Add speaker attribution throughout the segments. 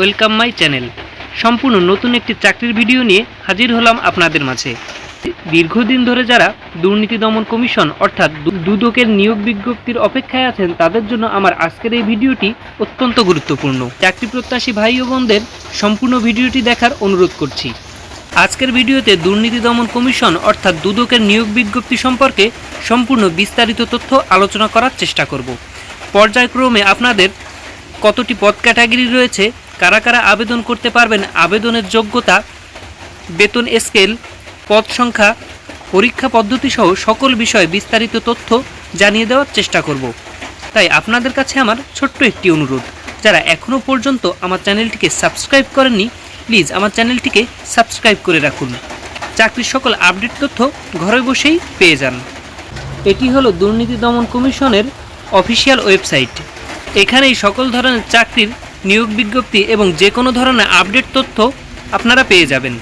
Speaker 1: Welcome my channel. সম্পূর্ণ নতুন একটি চাকরির ভিডিও নিয়ে হাজির হলাম আপনাদের মাঝে। দীর্ঘদিন ধরে যারা দুর্নীতি দমন কমিশন অর্থাৎ দুদকের নিয়োগ বিজ্ঞপ্তির অপেক্ষায় আছেন, তাদের জন্য আমার আজকের এই ভিডিওটি অত্যন্ত গুরুত্বপূর্ণ। চাকরি প্রত্যাশী ভাই ও বোনদের সম্পূর্ণ ভিডিওটি দেখার অনুরোধ করছি। আজকের ভিডিওতে দুর্নীতি দমন কমিশন অর্থাৎ দুদকের নিয়োগ বিজ্ঞপ্তি সম্পর্কে সম্পূর্ণ বিস্তারিত তথ্য আলোচনা করার চেষ্টা করব। পর্যায়ক্রমে আপনাদের কতটি পদ ক্যাটাগরি রয়েছে কারা কারা আবেদন করতে পারবেন আবেদনের যোগ্যতা, বেতন স্কেল, পদ সংখ্যা, পরীক্ষা পদ্ধতি সহ সকল বিষয়ে বিস্তারিত তথ্য জানিয়ে দেওয়ার চেষ্টা করব। তাই আপনাদের কাছে আমার ছোট্ট একটি অনুরোধ, যারা এখনও পর্যন্ত আমার চ্যানেলটিকে সাবস্ক্রাইব করেননি, প্লিজ আমার চ্যানেলটিকে সাবস্ক্রাইব করে রাখুন। চাকরির সকল আপডেট তথ্য ঘরে বসেই পেয়ে যান। এটি হলো দুর্নীতি দমন কমিশনের অফিসিয়াল ওয়েবসাইট। এখানেই সকল ধরনের চাকরির নিয়োগ বিজ্ঞপ্তি এবং যে কোনো ধরনের আপডেট তথ্য আপনারা পেয়ে যাবেন।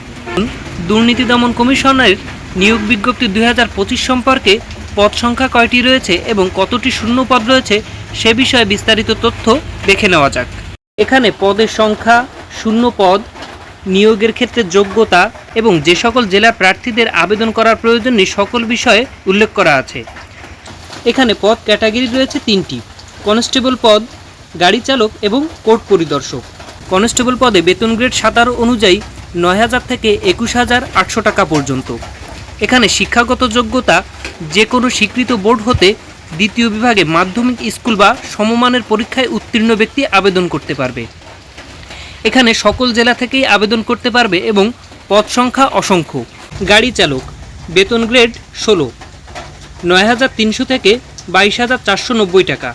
Speaker 1: দুর্নীতি দমন কমিশনের নিয়োগ বিজ্ঞপ্তি দুই হাজার পঁচিশ সম্পর্কে পদ সংখ্যা কয়টি রয়েছে এবং কতটি শূন্য পদ রয়েছে সে বিষয়ে বিস্তারিত তথ্য দেখে নেওয়া যাক। এখানে পদের সংখ্যা, শূন্য পদ, নিয়োগের ক্ষেত্রে যোগ্যতা এবং যে সকল জেলার প্রার্থীদের আবেদন করার প্রয়োজন নেই সকল বিষয়ে উল্লেখ করা আছে। এখানে পদ ক্যাটাগরি রয়েছে তিনটি। কনস্টেবল পদ গাড়ি চালক এবং কোর্ট পরিদর্শক। কনস্টেবল পদে বেতন গ্রেড সাতারো অনুযায়ী নয় হাজার থেকে একুশ হাজার আটশো টাকা পর্যন্ত। এখানে শিক্ষাগত যোগ্যতা যে কোনো স্বীকৃত বোর্ড হতে দ্বিতীয় বিভাগে মাধ্যমিক স্কুল বা সমমানের পরীক্ষায় উত্তীর্ণ ব্যক্তি আবেদন করতে পারবে। এখানে সকল জেলা থেকেই আবেদন করতে পারবে এবং পদ সংখ্যা অসংখ্য। গাড়ি চালক, বেতন গ্রেড ষোলো। নয় হাজার তিনশো থেকে বাইশ হাজার চারশো নব্বই টাকা।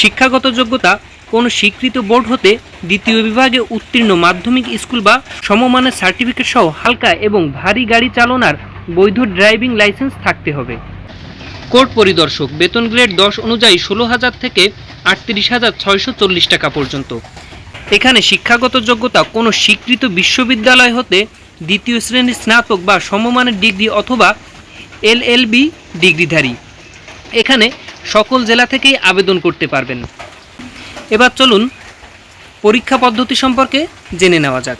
Speaker 1: শিক্ষাগত যোগ্যতা, কোনো স্বীকৃত বোর্ড হতে দ্বিতীয় বিভাগে উত্তীর্ণ মাধ্যমিক স্কুল বা সমমানের সার্টিফিকেট সহ হালকা এবং ভারী গাড়ি চালনার বৈধ ড্রাইভিং লাইসেন্স থাকতে হবে। কোর্ট পরিদর্শক, বেতন গ্রেড দশ অনুযায়ী ষোলো হাজার থেকে আটত্রিশ হাজার ছয়শো চল্লিশ টাকা পর্যন্ত। এখানে শিক্ষাগত যোগ্যতা, কোনো স্বীকৃত বিশ্ববিদ্যালয় হতে দ্বিতীয় শ্রেণির স্নাতক বা সমমানের ডিগ্রি অথবা এলএলবি ডিগ্রিধারী। এখানে সকল জেলা থেকেই আবেদন করতে পারবেন। এবার চলুন পরীক্ষা পদ্ধতি সম্পর্কে জেনে নেওয়া যাক।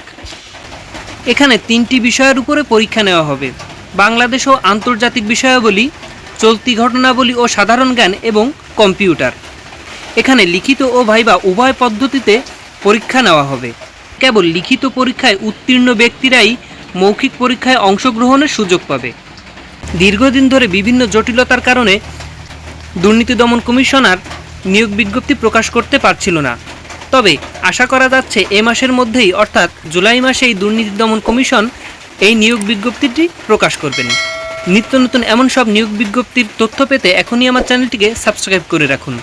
Speaker 1: এখানে তিনটি বিষয়ের উপরে পরীক্ষা নেওয়া হবে। বাংলাদেশ ও আন্তর্জাতিক বিষয়াবলী, চলতি ঘটনাবলী ও সাধারণ জ্ঞান এবং কম্পিউটার। এখানে লিখিত ও ভাইবা উভয় পদ্ধতিতে পরীক্ষা নেওয়া হবে। কেবল লিখিত পরীক্ষায় উত্তীর্ণ ব্যক্তিরাই মৌখিক পরীক্ষায় অংশগ্রহণের সুযোগ পাবে। দীর্ঘদিন ধরে বিভিন্ন জটিলতার কারণে দুর্নীতি দমন কমিশনার নিয়োগ বিজ্ঞপ্তি প্রকাশ করতে পারছিল না। তবে আশা করা যাচ্ছে এ মাসের মধ্যেই, অর্থাৎ জুলাই মাসেই দুর্নীতি দমন কমিশন এই নিয়োগ বিজ্ঞপ্তিটি প্রকাশ করবেন। নিত্য নতুন এমন সব নিয়োগ বিজ্ঞপ্তির তথ্য পেতে এখনই আমার চ্যানেলটিকে সাবস্ক্রাইব করে রাখুন।